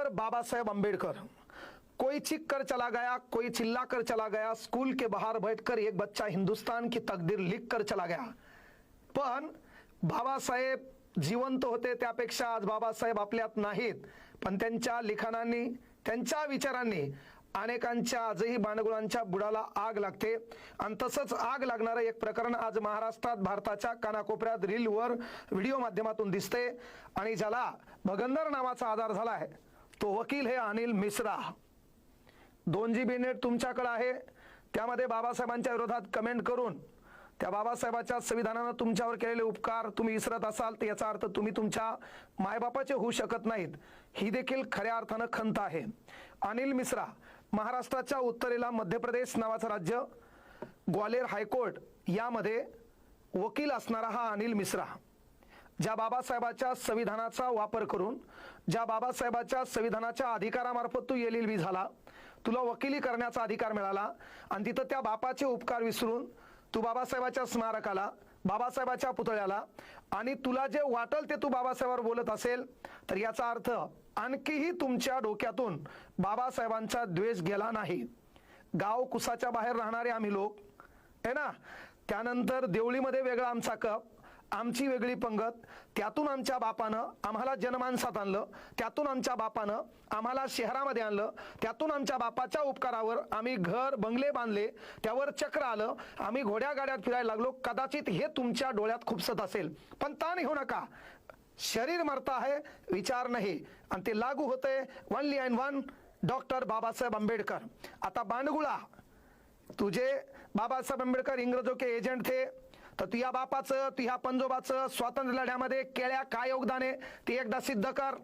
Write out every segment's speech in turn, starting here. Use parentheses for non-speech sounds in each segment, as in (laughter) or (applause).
Doctor Baba Saheb Ambedkar कोई चीख कर चला गया कोई चिल्ला कर चला गया स्कूल के बाहर बैठकर एक बच्चा हिंदुस्तान की तकदीर लिख कर चला गया। पण बाबासाहेब जिवंत होते त्यापेक्षा आज बाबासाहेब आपल्यात नाहीत। पण त्यांच्या लिखाणांनी त्यांच्या विचारांनी अनेकांच्या आजही बाणगुळांच्या बुडाला आग लागते। आणि तसंच आग लागणारं एक प्रकरण आज महाराष्ट्रात भारताच्या कानाकोपऱ्यात रीलवर व्हिडिओ माध्यमातून दिसते आणि ज्याला भगंदर नावाचा आधार झालाय तो वकील हे अनिल मिश्रा. दोन जी बी नेट तुमच्याकडे आहे. त्यामध्ये बाबासाहेबांच्या विरोधात कमेंट करून त्या बाबासाहेबाच्या संविधानानं तुमच्यावर केलेले उपकार तुम्ही विसरत असाल तर याचा अर्थ तुम्ही तुमच्या मायबापाचे होऊ शकत नाहीत. ही देखील खऱ्या अर्थानं खंत आहे. अनिल मिश्रा महाराष्ट्राच्या उत्तरेला मध्य प्रदेश नावाचं राज्य ग्वालेर हायकोर्ट यामध्ये वकील असणारा हा अनिल मिश्रा. ज्या बाबासाहेबाच्या संविधानाचा वापर करून ज्या बाबासाहेबाच्या संविधानाच्या अधिकारामार्फत तू एल बी झाला तुला वकिली करण्याचा अधिकार मिळाला आणि तिथं त्या बापाचे उपकार विसरून तू बाबासाहेबाच्या स्मारकाला बाबासाहेबाच्या पुतळ्याला आणि तुला जे वाटल ते तू बाबासाहेबावर बोलत असेल तर याचा अर्थ आणखीही तुमच्या डोक्यातून बाबासाहेबांचा द्वेष गेला नाही. गाव कुसाच्या बाहेर राहणारे आम्ही लोक आहे ना? त्यानंतर देवळीमध्ये वेगळा आमचा कप आमची वेगळी पंगत त्यातून आमच्या बापानं आम्हाला जनमानसात आणलं त्यातून आमच्या बापानं आम्हाला शहरामध्ये आणलं त्यातून आमच्या बापाच्या उपकारावर आम्ही घर बंगले बांधले त्यावर चक्र आलं आम्ही घोड्या गाड्यात फिरायला लागलो कदाचित हे तुमच्या डोळ्यात खुपसत असेल. पण ताण घेऊ नका. शरीर मरता आहे विचार नाही. आणि ते लागू होते only and one doctor Babasaheb Ambedkar. आता बांडगुळा तुझे बाबासाहेब आंबेडकर इंग्रजों के एजंट थे. तर तुझ्या बापाचं तुझ्या पंजोबाचं स्वातंत्र्य लढ्यामध्ये केळ्या काय योगदान आहे? ते एकदा सिद्ध कर.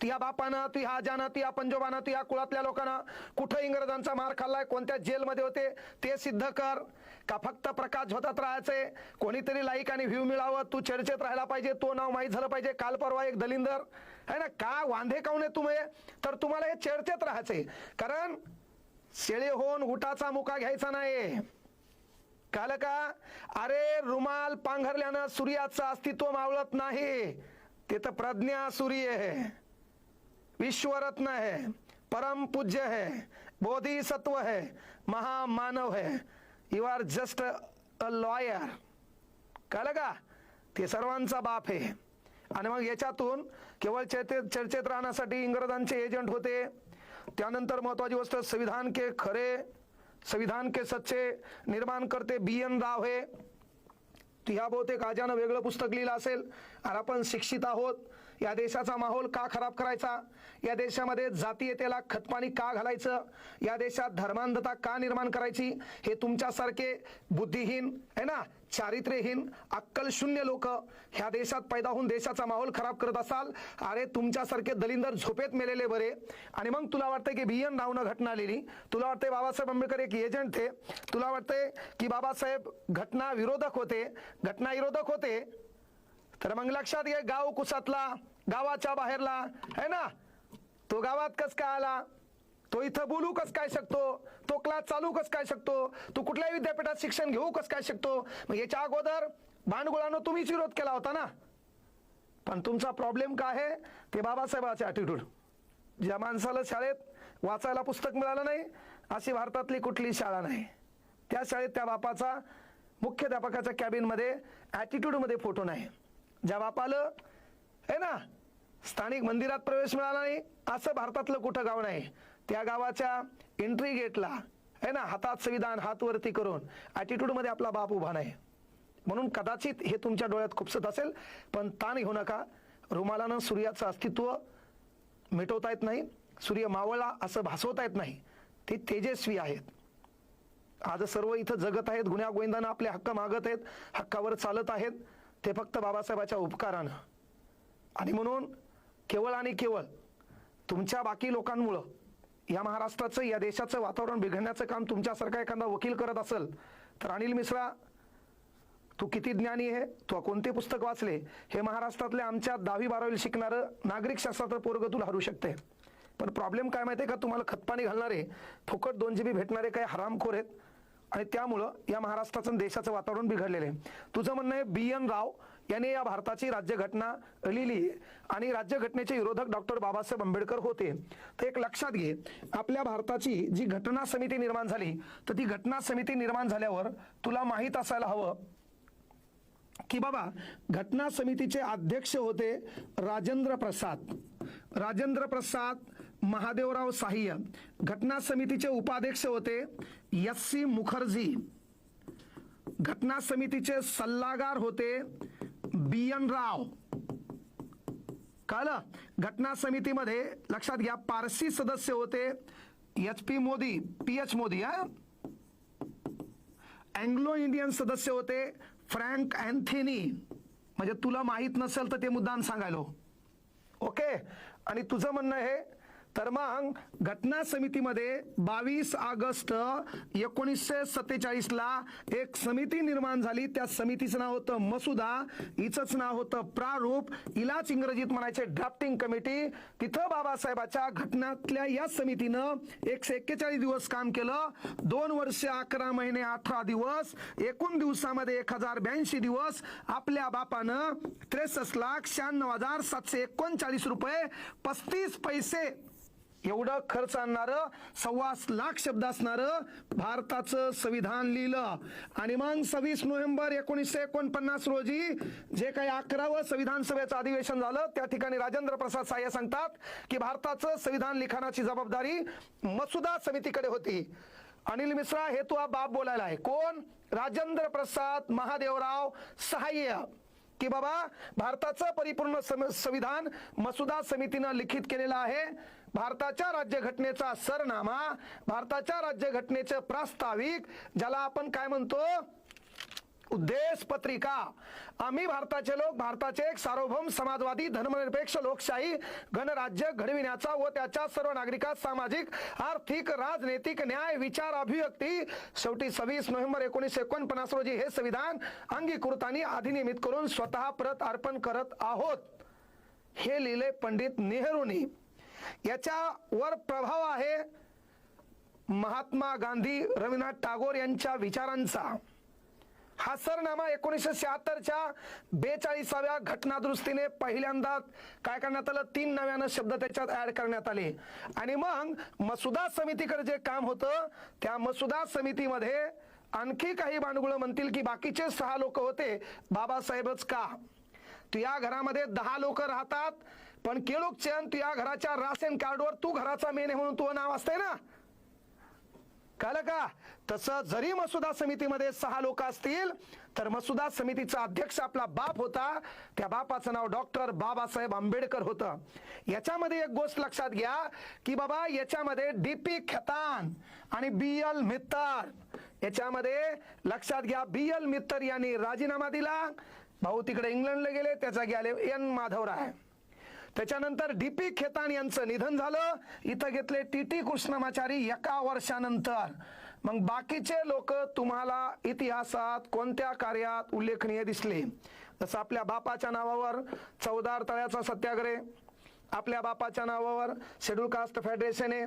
तुझ्या बापानं तुझ्या आजानं तुझ्या पंजोबानं तुझ्या कुळातल्या लोकांना कुठं इंग्रजांचा मार खाल्लाय कोणत्या जेलमध्ये होते ते सिद्ध कर. का फक्त प्रकाश होतात राहायचे? कोणीतरी लाईक आणि व्ह्यू मिळावं तू चर्चेत राहायला पाहिजे तो नाव माहीत झालं पाहिजे. काल परवा एक दलिंदर है ना का वांधे काऊन आहे तुम्ही? तर तुम्हाला हे चर्चेत राहायचे. कारण शेळे होऊन उठाचा मुका घ्यायचा नाही काल का अरे रुमाल पांघरल्यानं सूर्याचं अस्तित्व मावळत नाही. ते तर प्रज्ञा सूर्य आहे. विश्वरत्न है परम पूज्य है बोधिसत्व है महामानव है you are just a lawyer कळलं का ते सर्वांचा बाप आहे. आणि मग याच्यातून केवळ चर्चेत चर्चेत राहण्यासाठी इंग्रजांचे एजंट होते. त्यानंतर महत्वाची गोष्ट संविधान के खरे. संविधान के सच्चे निर्माण करते बी एन राव हे। ह्या बहुतेक आजानं वेगळं पुस्तक लिहिलं असेल आणि आपण शिक्षित आहोत. या देशाचा माहोल का खराब करायचा? या देशामध्ये जातीयतेला खतपाणी का घालायचं? या देशात धर्मांधता का निर्माण करायची? हे तुमच्यासारखे बुद्धिहीन आहे ना? चारित्र्यहीन अक्कल शून्य लोक ह्या देशात पैदा होऊन देशाचा माहोल खराब करत असाल. अरे तुमच्यासारखे दलिंदर झोपेत मेलेले बरे. आणि मग तुला वाटतंय की बी एन रावनं घटना आलेली. तुला वाटतंय बाबासाहेब आंबेडकर एक एजंट थे. तुला वाटतंय की बाबासाहेब घटना विरोधक होते. घटना विरोधक होते. तर मग लक्षात घे गाव कुसातला. गावाच्या बाहेरला आहे ना? तो गावात कस काय आला? तो इथं बोलू कस काय शकतो? तो क्लास चालू कस काय शकतो? तो कुठल्याही विद्यापीठात शिक्षण घेऊ कस काय शकतो? मग याच्या अगोदर भांडगुळानं तुम्हीच विरोध केला होता ना? पण तुमचा प्रॉब्लेम काय आहे? ते बाबासाहेबाचे ॲटिट्यूड ज्या माणसाला शाळेत वाचायला पुस्तक मिळालं नाही अशी भारतातली कुठली शाळा नाही. त्या शाळेत त्या बापाचा मुख्याध्यापकाच्या कॅबिनमध्ये ॲटिट्यूडमध्ये फोटो नाही. ज्या बापाला आहे ना? स्थानिक मंदिरात प्रवेश मिळाला नाही. असं भारतातलं कुठं गाव नाही. त्या गावाच्या एंट्री गेटला आहे ना हातात संविधान हात वरती करून ॲटिट्यूडमध्ये आपला बाप उभा नाही. म्हणून कदाचित हे तुमच्या डोळ्यात खुपसत असेल पण ताण घेऊ नका. रुमालानं सूर्याचं अस्तित्व मिटवता येत नाही. सूर्य मावळला असं भासवता येत नाही. ते तेजस्वी आहेत. आज सर्व इथं जगत आहेत. गुन्ह्या गोविंदानं आपले हक्क मागत आहेत. हक्कावर चालत आहेत. ते फक्त बाबासाहेबाच्या उपकारानं. आणि म्हणून केवळ आणि केवळ तुमच्या बाकी लोकांमुळं या महाराष्ट्राचं या देशाचं वातावरण बिघडण्याचं काम तुमच्यासारखा एखादा वकील करत असेल तर अनिल मिश्रा तू किती ज्ञानी आहे तू कोणते पुस्तक वाचले हे महाराष्ट्रातल्या आमच्या दहावी बारावी शिकणारं नागरिक शास्त्राचं पोरग तुला हरू शकते. पण प्रॉब्लेम काय माहिती आहे का? तुम्हाला खतपाणी घालणारे फुकट दोन जी बी भेटणारे काही हरामखोर आहेत. आणि त्यामुळं या महाराष्ट्राचं देशाचं वातावरण बिघडलेलं आहे. तुझं म्हणणं आहे बी एन राव यांनी या भारताची राज्यघटना लिहिली. आणि राज्यघटनेचे विरोधक डॉक्टर बाबासाहेब आंबेडकर होते. तर एक लक्षात घे आपल्या भारताची जी घटना समिती निर्माण झाली तर ती घटना समिती निर्माण झाल्यावर तुला माहीत असायला हवं की बाबा घटना समितीचे अध्यक्ष होते राजेंद्र प्रसाद. राजेंद्र प्रसाद महादेवराव साह्य. घटना समितीचे उपाध्यक्ष होते एस सी मुखर्जी. घटना समितीचे सल्लागार होते बी एन राव कळलं घटना समितीमध्ये लक्षात घ्या पारसी सदस्य होते. H P Modi P H Modi हा? अँग्लो इंडियन सदस्य होते फ्रँक अँथेनी म्हणजे तुला माहीत नसेल तर ते मुद्दाम सांगायलो. ओके आणि तुझं म्हणणं हे तर मग घटना समितीमध्ये बावीस ऑगस्ट एकोणीसशे सत्तेचाळीसला एक समिती निर्माण झाली. त्या समितीचं नाव होतं मसुदा. हिचंच नाव होतं प्रारूप. इलाच इंग्रजीत म्हणायचे ड्राफ्टिंग कमिटी. तिथं बाबासाहेबाच्या घटनातल्या या समितीनं एकशे एक्केचाळीस दिवस काम केलं. दोन वर्ष अकरा महिने अठरा दिवस. एकूण दिवसामध्ये एक हजार ब्याऐंशी दिवस. आपल्या बापानं त्रेसष्ट लाख शहाण्णव हजार सातशे एकोणचाळीस रुपये पस्तीस पैसे एवढं खर्च आणणारं सव्वा लाख शब्द असणारं भारताचं संविधान लिहिलं. आणि मग सव्वीस नोव्हेंबर एकोणीसशे एकोणपन्नास रोजी जे काही अकरावं संविधान सभेचं अधिवेशन झालं त्या ठिकाणी राजेंद्र प्रसाद साह्य सांगतात की भारताचं संविधान लिखाणाची जबाबदारी मसुदा समितीकडे होती. अनिल मिश्रा हे तू हा बाप बोलायला आहे. कोण? राजेंद्र प्रसाद महादेवराव सहाय्य. की बाबा भारताचं परिपूर्ण सम- संविधान मसुदा समितीनं लिखित केलेलं आहे. भारताच्या राज्यघटनेचा सरनामा भारताच्या राज्यघटनेचं प्रास्ताविक ज्याला आपण काय म्हणतो? उद्देश पत्रिका। आम्ही भारताचे लोक भारताचे एक सार्वभौम समाजवादी धर्मनिरपेक्ष लोकशाही गणराज्य घडविण्याचा व त्याच्या सर्व नागरिकात सामाजिक आर्थिक राजनैतिक न्याय विचार अभिव्यक्ती शेवटी सव्वीस नोव्हेंबर एकोणीसशे एकोणपन्नास रोजी हे संविधान अंगीकृत आणि अधिनियमित करून स्वतः परत अर्पण करत आहोत. हे लिहिले पंडित नेहरूंनी. याच्यावर प्रभाव आहे महात्मा गांधी रवींद्रनाथ टागोर यांच्या विचारांचा. हा सरनामा एकोणीसशे शहात्तरच्या बेचाळीसाव्या घटनादुरुस्तीने पहिल्यांदा काय करण्यात आलं? तीन नव्यानं शब्द त्याच्यात ऍड करण्यात आले. आणि मग मसुदा समितीकडे जे काम होतं त्या मसुदा समितीमध्ये आणखी काही भांडगुळ म्हणतील की बाकीचे सहा लोक होते. बाबासाहेबच का? तू या घरामध्ये दहा लोक राहतात पण केळूकचंद तू या घराच्या राशन कार्डवर तू घराचा मेन म्हणून तुझं नाव असतंय ना? कळलं का? तसं जरी मसुदा समितीमध्ये सहा लोक असतील तर मसुदा समितीचा अध्यक्ष आपला बाप होता. त्या बापाचं नाव डॉक्टर बाबासाहेब आंबेडकर होतं. याच्यामध्ये एक गोष्ट लक्षात घ्या की बाबा याच्यामध्ये डी पी खेतान आणि बी एल मित्तर. याच्यामध्ये लक्षात घ्या बी एल मित्तर यांनी राजीनामा दिला. भाऊ तिकडे इंग्लंडला गेले त्याचा गेले एन माधवराय. त्याच्यानंतर डी पी खेतान यांचं निधन झालं. इथं घेतले टी टी कृष्णमाचारी एका वर्षानंतर. मग बाकीचे लोक तुम्हाला इतिहासात कोणत्या कार्यात उल्लेखनीय दिसले? जसं आपल्या बापाच्या नावावर चौदार तळ्याचा सत्याग्रह आपल्या बापाच्या नावावर शेड्यूल कास्ट फेडरेशन आहे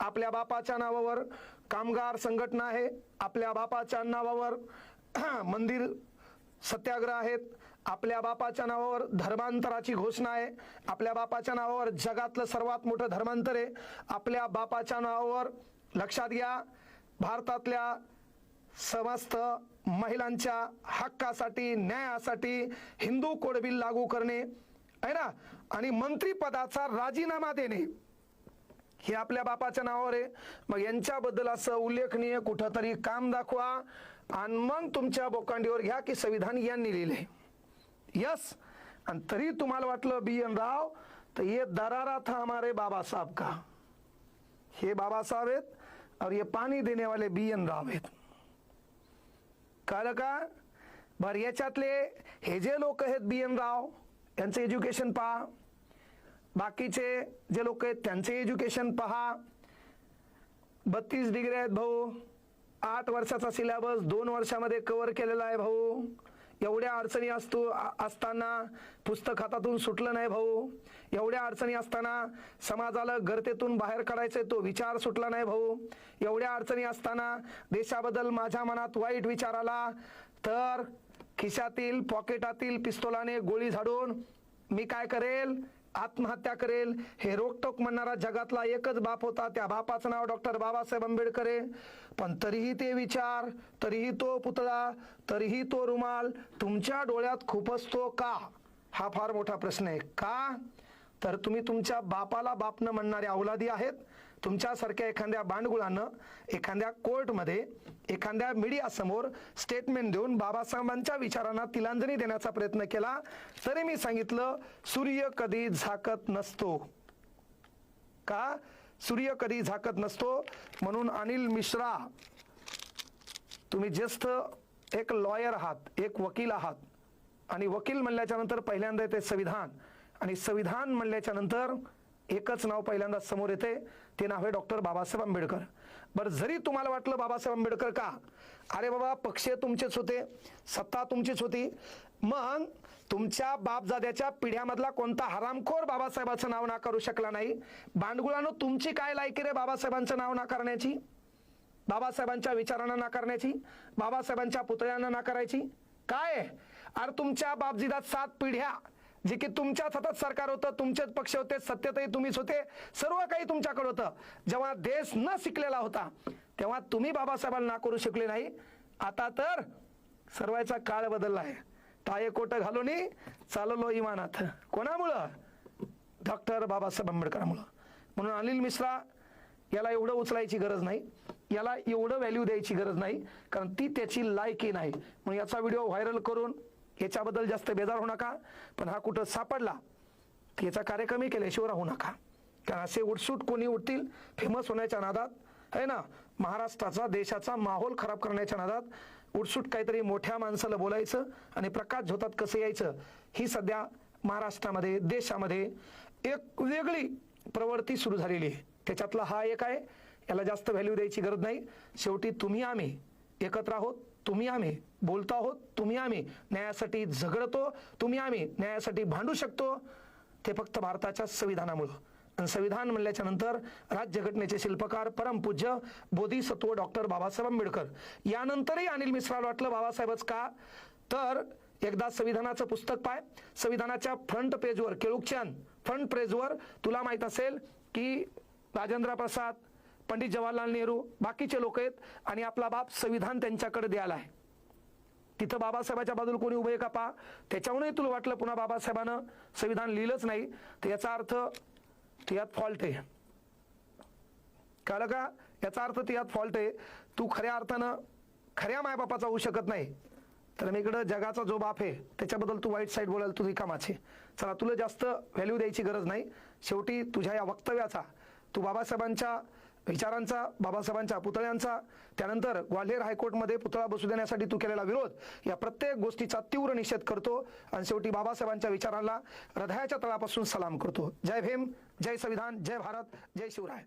आपल्या बापाच्या नावावर कामगार संघटना आहे आपल्या बापाच्या नावावर (clears throat) मंदिर सत्याग्रह आहेत आपल्या बापाच्या नावावर धर्मांतराची घोषणा आहे. आपल्या बापाच्या नावावर जगातलं सर्वात मोठं धर्मांतर आहे. आपल्या बापाच्या नावावर लक्षात घ्या भारतातल्या समस्त महिलांच्या हक्कासाठी न्यायासाठी हिंदू कोड बिल लागू करणे आहे ना? आणि मंत्रीपदाचा राजीनामा देणे. हे आपल्या बापाच्या नावावर आहे. मग यांच्याबद्दल असं उल्लेखनीय कुठंतरी काम दाखवा. आणि मग तुमच्या बोकांडीवर घ्या की संविधान यांनी लिहिले. यस आणि तरी तुम्हाला वाटलं बी एन राव तर ये दरारा था हमारे बाबा साहब का? हे बाबा साहब आहेत और ये पाणी देने वाले बी एन राव आहेत. कळलं का? बर याच्यातले हे जे लोक आहेत बी एन राव यांचं एज्युकेशन पहा. बाकीचे जे लोक आहेत त्यांचे एज्युकेशन पहा. बत्तीस डिग्री आहेत भाऊ. आठ वर्षाचा सिलेबस दोन वर्षामध्ये कव्हर केलेला आहे भाऊ. एवढ्या अडचणी असतो असताना पुस्तक हातातून सुटलं नाही भाऊ. एवढ्या अडचणी असताना समाजाला गर्तेतून बाहेर काढायचे तो विचार सुटला नाही भाऊ. एवढ्या अडचणी असताना देशाबद्दल माझ्या मनात वाईट विचार आला तर खिशातील पॉकेटातील पिस्तोलाने गोळी झाडून मी काय करेल? आत्महत्या करेल. हे रोकटोक म्हणणारा जगातला एकच बाप होता. त्या बापाचं नाव डॉक्टर बाबासाहेब आंबेडकर. आहे पण तरीही ते विचार तरीही तो पुतळा तरीही तो रुमाल तुमच्या डोळ्यात खुपसतो का? हा फार मोठा प्रश्न आहे. का? तर तुम्ही तुमच्या बापाला बाप न म्हणणारे अवलादी आहेत. तुमच्यासारख्या एखाद्या बांडगुळानं एखाद्या कोर्टमध्ये एखाद्या मीडियासमोर स्टेटमेंट देऊन बाबासाहेबांच्या विचारांना तिलांजली देण्याचा प्रयत्न केला तरी मी सांगितलं सूर्य कधी झाकत नसतो. का? सूर्य कधी झाकत नसतो? म्हणून अनिल मिश्रा तुम्ही ज्येष्ठ एक लॉयर आहात एक वकील आहात. आणि वकील म्हणल्याच्या नंतर पहिल्यांदा येते संविधान. आणि संविधान म्हणल्याच्या नंतर एकच नाव पहिल्यांदा समोर येते ते नाव आहे डॉक्टर बाबासाहेब आंबेडकर. बरं जरी तुम्हाला वाटलं बाबासाहेब आंबेडकर का? अरे बाबा पक्ष तुमचेच होते सत्ता तुमचीच होती. मग तुमच्या बापजाद्याच्या पिढ्यामधला कोणता हरामखोर बाबासाहेबाचं नाव नाकारू शकला नाही? बांडगुळानं तुमची काय लायकी रे बाबासाहेबांचं नाव नाकारण्याची? बाबासाहेबांच्या विचारांना नाकारण्याची? बाबासाहेबांच्या पुतळ्यांना नाकारायची? काय? अरे तुमच्या बापजीदात सात पिढ्या जे की तुमच्याच हातात सरकार होतं तुमचेच पक्ष होते सत्यतही तुम्हीच होते सर्व काही तुमच्याकडे होतं. जेव्हा देश न शिकलेला होता तेव्हा तुम्ही बाबासाहेबांना ना करू शकले नाही. आता तर सर्वांचा काळ बदलला आहे. टाये कोट घालून चाललो इमानात. कोणामुळं? डॉक्टर बाबासाहेब आंबेडकरांमुळं. म्हणून अनिल मिश्रा याला एवढं उचलायची गरज नाही. याला एवढं व्हॅल्यू द्यायची गरज नाही. कारण ती त्याची लायकी नाही. म्हणून याचा व्हिडिओ व्हायरल करून याच्याबद्दल जास्त बेजार होऊ नका. पण हा कुठं सापडला तर याचा कार्यक्रमही केल्याशिवाय राहू नका. कारण असे उठसूट कोणी उठतील फेमस होण्याच्या नादात आहे ना? महाराष्ट्राचा देशाचा माहोल खराब करण्याच्या नादात उठसूट काहीतरी मोठ्या माणसाला बोलायचं आणि प्रकाश झोतात कसं यायचं ही सध्या महाराष्ट्रामध्ये देशामध्ये एक वेगळी प्रवृत्ती सुरू झालेली आहे. त्याच्यातला हा एक आहे याला जास्त व्हॅल्यू द्यायची गरज नाही. शेवटी तुम्ही आम्ही एकत्र आहोत. तुम्ही आम्ही बोलतो आहोत तुम्ही आम्ही न्यायासाठी झगडतो तुम्ही आम्ही न्यायासाठी भांडू शकतो. ते फक्त भारताच्या संविधानामुळं. आणि संविधान म्हणल्याच्या नंतर राज्यघटनेचे शिल्पकार परमपूज्य बोधिसत्व डॉक्टर बाबासाहेब आंबेडकर. यानंतरही अनिल मिश्राला वाटलं बाबासाहेबच का? तर एकदा संविधानाचं पुस्तक पाय. संविधानाच्या फ्रंट पेजवर केळुकचंद फ्रंट पेजवर तुला माहीत असेल की राजेंद्र प्रसाद पंडित जवाहरलाल नेहरू बाकीचे लोक आहेत आणि आपला बाप संविधान त्यांच्याकडे द्यायला आहे. तिथं बाबासाहेबाच्या बाजूला कोणी उभे आहे का पा? त्याच्याहूनही तुला वाटलं पुन्हा बाबासाहेबानं संविधान लिहिलंच नाही तर याचा अर्थ ते यात फॉल्ट आहे. कळलं का? याचा अर्थ ते यात फॉल्ट आहे. तू खऱ्या अर्थानं खऱ्या मायबापाचा होऊ शकत नाही तर मी इकडं जगाचा जो बाप आहे त्याच्याबद्दल तू वाईट साईड बोलायला तुझी कामाचे चला तुला जास्त व्हॅल्यू द्यायची गरज नाही. शेवटी तुझ्या या वक्तव्याचा तू बाबासाहेबांच्या विचारांचा बाबासाहेबांच्या पुतळ्यांचा त्यानंतर ग्वाल्हेर हायकोर्टमध्ये पुतळा बसू देण्यासाठी तू केलेला विरोध या प्रत्येक गोष्टीचा तीव्र निषेध करतो आणि शेवटी बाबासाहेबांच्या विचारांना हृदयाच्या तळापासून सलाम करतो. जय भीम जय संविधान जय भारत जय शिवराय.